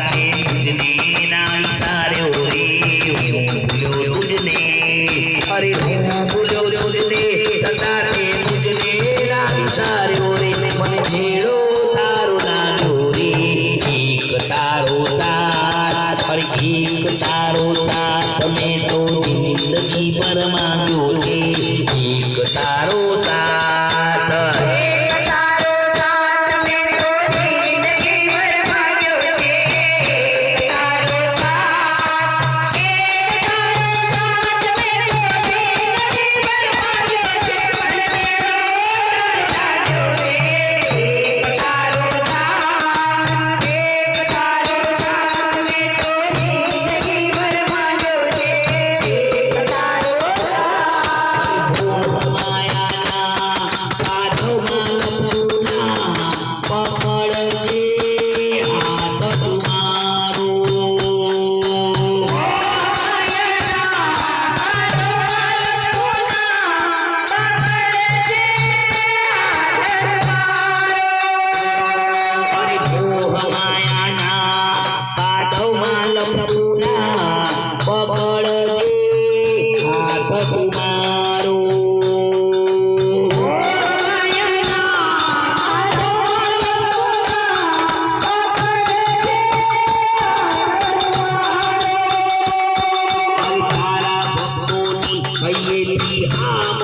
છતાં તે ના વિચાર્યો રે હું ભૂલ્યો દૂધને અરે હું ભૂલ્યો દૂધને છતાં તે દૂધને ના વિચાર્યો રે મને છેડો તારો લાગ્યો તારો તાર એક તારો તાર મેં તો જિંદગી પર માંગ્યો ah.